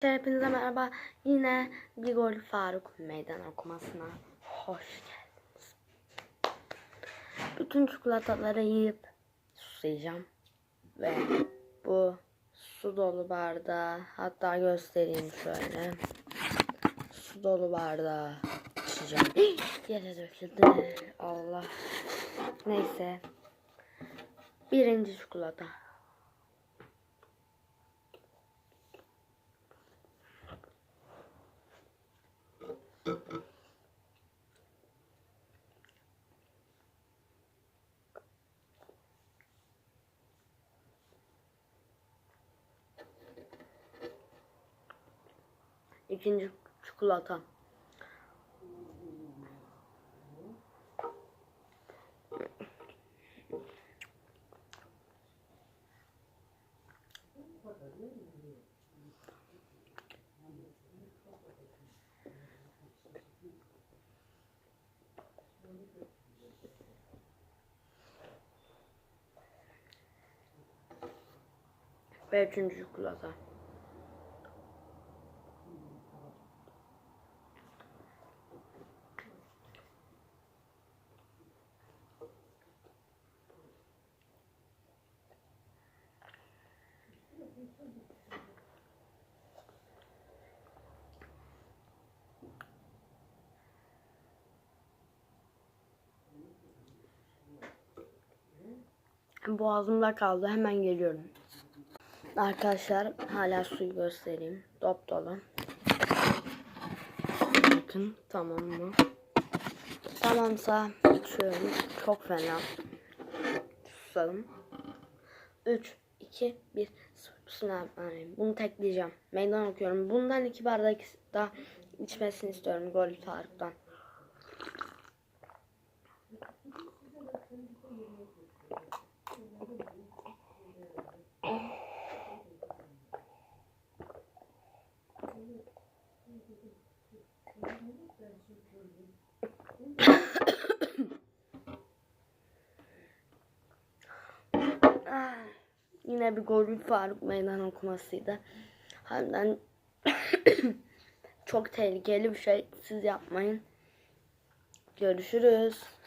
Hepinize merhaba. Yine bir gol Faruk meydan okumasına hoş geldiniz. Bütün çikolataları yiyip susayacağım. Ve bu su dolu bardağı hatta göstereyim şöyle. Su dolu bardağı içeceğim. Yere döküldü. Allah. Neyse. Birinci çikolata. İkinci çikolata. Ve üçüncü çikolata. Boğazımda kaldı. Hemen geliyorum. Arkadaşlar hala suyu göstereyim. Dop dolu. Bakın tamam mı? Tamamsa içiyorum. Çok fena. Susalım. 3, 2, 1. Bismillahirrahmanirrahim. Bunu tekleyeceğim. Meydan okuyorum. Bundan iki bardak daha içmesini istiyorum. Gol Tarık'tan. Yine bir gol Faruk meydan okumasıydı. Harbiden çok tehlikeli bir şey. Siz yapmayın. Görüşürüz.